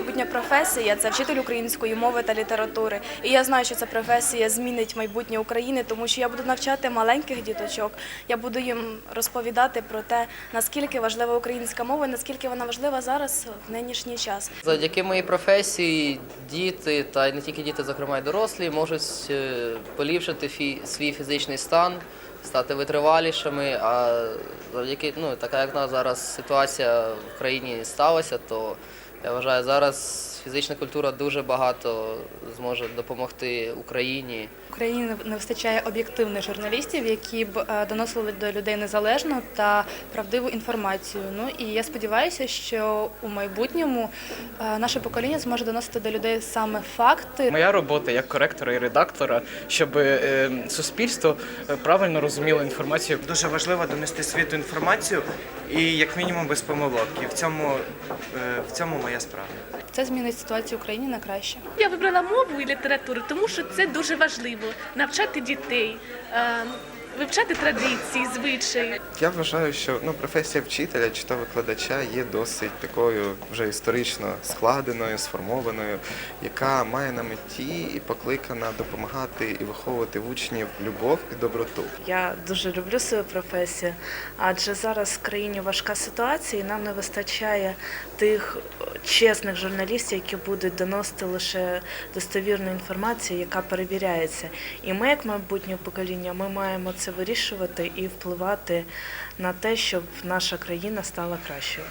майбутня професія це вчитель української мови та літератури. І я знаю, що ця професія змінить майбутнє України, тому що я буду навчати маленьких діточок. Я буду їм розповідати про те, наскільки важлива українська мова, наскільки вона важлива зараз в нинішній час. Завдяки моїй професії діти, та й не тільки діти, зокрема й дорослі, можуть е, поліпшити фі- свій фізичний стан, стати витривалішими. А завдяки, ну, така як нас зараз ситуація в країні сталася, то я вважаю, зараз фізична культура дуже багато зможе допомогти Україні. Україні не вистачає об'єктивних журналістів, які б е, доносили до людей незалежну та правдиву інформацію. Ну і я сподіваюся, що у майбутньому е, наше покоління зможе доносити до людей саме факти. Моя робота як коректора і редактора, щоб е, суспільство правильно розуміло інформацію. Дуже важливо донести світу інформацію і як мінімум без помилок. І в цьому, в цьому моя справа. Це змінить ситуацію в Україні на краще. Я вибрала мову і літературу, тому що це дуже важливо навчати дітей, е, вивчати традиції, звичаї. Я вважаю, що ну, професія вчителя чи то викладача є досить такою вже історично складеною, сформованою, яка має на меті і покликана допомагати і виховувати в учнів любов і доброту. Я дуже люблю свою професію, адже зараз в країні важка ситуація, і нам не вистачає тих чесних журналістів, які будуть доносити лише достовірну інформацію, яка перевіряється. І ми, як майбутнє покоління, ми маємо вирішувати і впливати на те, щоб наша країна стала кращою.